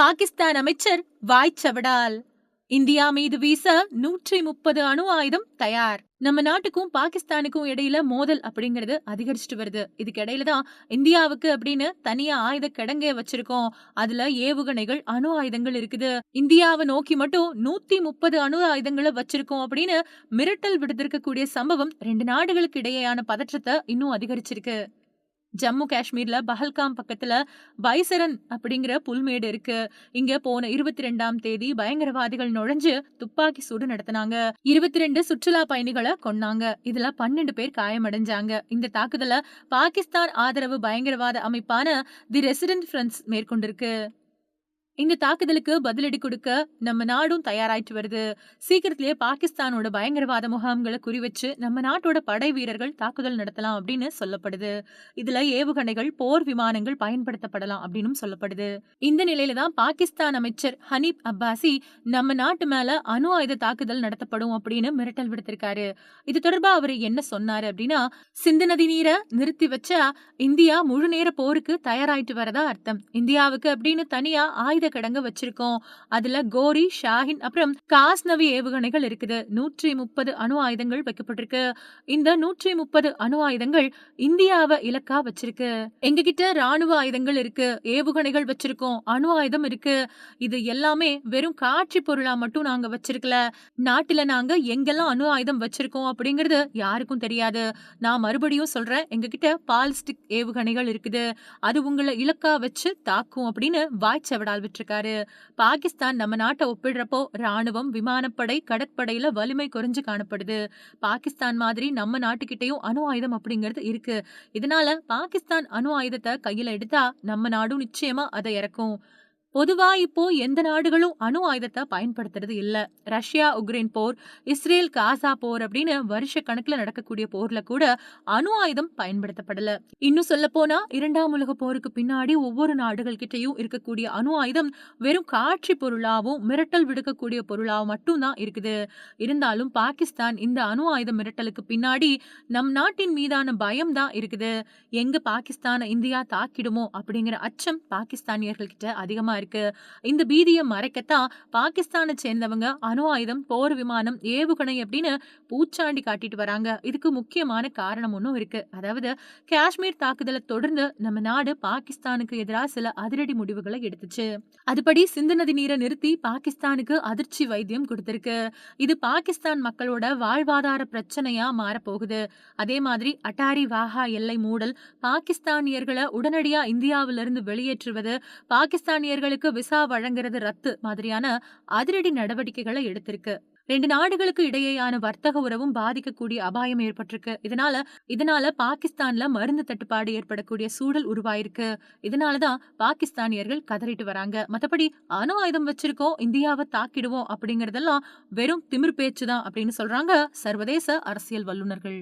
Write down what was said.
பாகிஸ்தான் அமைச்சர் வாய்ச்சவடால் இந்தியா மீது வீச நூற்றி முப்பது அணு ஆயுதம் தயார். நம்ம நாட்டுக்கும் பாகிஸ்தானுக்கும் இடையில மோதல் அப்படிங்கிறது அதிகரிச்சுட்டு வருது. இதுக்கு இடையில தான் இந்தியாவுக்கு அப்படின்னு தனியா ஆயுத கிடங்க வச்சிருக்கோம். அதுல ஏவுகணைகள் அணு ஆயுதங்கள் இருக்குது. இந்தியாவை நோக்கி மட்டும் நூத்தி முப்பது அணு ஆயுதங்களை வச்சிருக்கோம் அப்படின்னு மிரட்டல் விடுத்திருக்கக்கூடிய சம்பவம் ரெண்டு நாடுகளுக்கு இடையேயான பதற்றத்தை இன்னும் அதிகரிச்சிருக்கு. ஜம்மு காஷ்மீர்ல பஹல்காம் பக்கத்துல பைசரன் அப்படிங்கிற புல்மேடு இருக்கு. இங்க போன இருபத்தி ரெண்டாம் தேதி பயங்கரவாதிகள் நுழைஞ்சு துப்பாக்கி சூடு நடத்தினாங்க. இருபத்தி ரெண்டு சுற்றுலா பயணிகளை கொன்னாங்க. இதுல பன்னெண்டு பேர் காயமடைஞ்சாங்க. இந்த தாக்குதல பாகிஸ்தான் ஆதரவு பயங்கரவாத அமைப்பான தி ரெசிடென்ட் ஃப்ரெண்ட்ஸ் மேற்கொண்டிருக்கு. இந்த தாக்குதலுக்கு பதிலடி கொடுக்க நம்ம நாடும் தயாராயிட்டு வருது. சீக்கிரத்திலேயே பாகிஸ்தானோட பயங்கரவாத முகாம்களை குறிவச்சு நம்ம நாட்டோட படை வீரர்கள் தாக்குதல் நடத்தலாம் அப்படின்னு சொல்லப்படுது. இதுல ஏவுகணைகள் போர் விமானங்கள் பயன்படுத்தப்படலாம் அப்படின்னு சொல்லப்படுது. இந்த நிலையில தான் பாகிஸ்தான் அமைச்சர் ஹனீப் அப்பாசி நம்ம நாட்டு மேல அணு ஆயுத தாக்குதல் நடத்தப்படும் அப்படின்னு மிரட்டல் விடுத்திருக்காரு. இது தொடர்பா அவர் என்ன சொன்னாரு அப்படின்னா சிந்து நதி நீரை நிறுத்தி வச்சா இந்தியா முழு நேர போருக்கு தயாராயிட்டு வரதா அர்த்தம். இந்தியாவுக்கு அப்படின்னு தனியா ஆயுத ஆயுத கிடங்க வச்சிருக்கோம். அதுல கோரி ஷாஹின் அப்புறம் காஸ்னவி ஏவுகணைகள் இருக்குது. நூற்றி முப்பது அணு ஆயுதங்கள் வைக்கப்பட்டிருக்கு. இந்த நூற்றி முப்பது அணு ஆயுதங்கள் இந்தியாவை இலக்கா வச்சிருக்கு. எங்க கிட்ட ராணுவ ஆயுதங்கள் இருக்கு. ஏவுகணைகள் வச்சிருக்கோம். அணு ஆயுதம் இருக்கு. இது எல்லாமே வெறும் காட்சி பொருளா மட்டும் நாங்க வச்சிருக்கல. நாட்டுல நாங்க எங்கெல்லாம் அணு ஆயுதம் வச்சிருக்கோம் அப்படிங்கறது யாருக்கும் தெரியாது. நான் மறுபடியும் சொல்றேன். எங்க கிட்ட பால்ஸ்டிக் ஏவுகணைகள் இருக்குது. அது உங்களை இலக்கா வச்சு தாக்கும் அப்படின்னு வாய்ச்சவடால் ஆரம்பிச்சிருக்காரு பாகிஸ்தான் நம்ம நாட்டை ஒப்பிடுறப்போ ராணுவம் விமானப்படை கடற்படையில வலிமை குறைஞ்சு காணப்படுது. பாகிஸ்தான் மாதிரி நம்ம நாட்டுக்கிட்டையும் அணு ஆயுதம் அப்படிங்கிறது இருக்கு. இதனால பாகிஸ்தான் அணு ஆயுதத்தை கையில எடுத்தா நம்ம நாடும் நிச்சயமா அதை இறக்கும். பொதுவா இப்போ எந்த நாடுகளும் அணு ஆயுதத்தை பயன்படுத்துறது இல்ல. ரஷ்யா உக்ரைன் போர் இஸ்ரேல் காசா போர் அப்படின்னு வருஷ கணக்குல நடக்கக்கூடிய போர்ல கூட அணு ஆயுதம் பயன்படுத்தப்படல. இன்னும் சொல்ல போனா இரண்டாம் உலக போருக்கு பின்னாடி ஒவ்வொரு நாடுகள் கிட்டயும் இருக்கக்கூடிய அணு ஆயுதம் வெறும் காட்சி பொருளாவும் மிரட்டல் விடுக்கக்கூடிய பொருளாவும் மட்டும்தான் இருக்குது. இருந்தாலும் பாகிஸ்தான் இந்த அணு ஆயுத மிரட்டலுக்கு பின்னாடி நம் நாட்டின் மீதான பயம் தான் இருக்குது. எங்க பாகிஸ்தான இந்தியா தாக்கிடுமோ அப்படிங்கிற அச்சம் பாகிஸ்தானியர்கள் கிட்ட அதிகமா இருக்கு. இந்த பீதியை மறைக்கத்தான் பாகிஸ்தானை சேர்ந்தவங்க அணு ஆயுதம் போர் விமானம் ஏவுகணை அப்படின்னு பூச்சாண்டி காட்டிட்டு வராங்க. இதுக்கு முக்கியமான காரணம் ஒன்றும் இருக்கு. அதாவது காஷ்மீர் தாக்குதலை தொடர்ந்து நம்ம நாடு பாகிஸ்தானுக்கு எதிராக சில அதிரடி முடிவுகளை எடுத்துச்சு. அதுபடி சிந்து நதி நீரை நிறுத்தி பாகிஸ்தானுக்கு அதிர்ச்சி வைத்தியம் கொடுத்திருக்கு. இது பாகிஸ்தான் மக்களோட வாழ்வாதார பிரச்சனையா மாறப்போகுது. அதே மாதிரி அட்டாரி வாஹா எல்லை மூடல் பாகிஸ்தானியர்களை உடனடியா இந்தியாவிலிருந்து வெளியேற்றுவது பாகிஸ்தானியர்கள் நாடுகளுக்கு விசா வழங்குறது ரத்து மாதிரியான அதிரடி நடவடிக்கைகளை எடுத்திருக்கு. ரெண்டு நாடுகளுக்கு இடையேயான வர்த்தக உறவும் பாதிக்கக்கூடிய அபாயம் ஏற்பட்டிருக்கு. இதனால இதனால பாகிஸ்தான்ல மருந்து தட்டுப்பாடு ஏற்படக்கூடிய சூழல் உருவாயிருக்கு. இதனாலதான் பாகிஸ்தானியர்கள் கதறிட்டு வராங்க. மத்தபடி அணு ஆயுதம் வச்சிருக்கோம் இந்தியாவை தாக்கிடுவோம் அப்படிங்கறதெல்லாம் வெறும் திமிர் பேச்சுதான் அப்படின்னு சொல்றாங்க சர்வதேச அரசியல் வல்லுநர்கள்.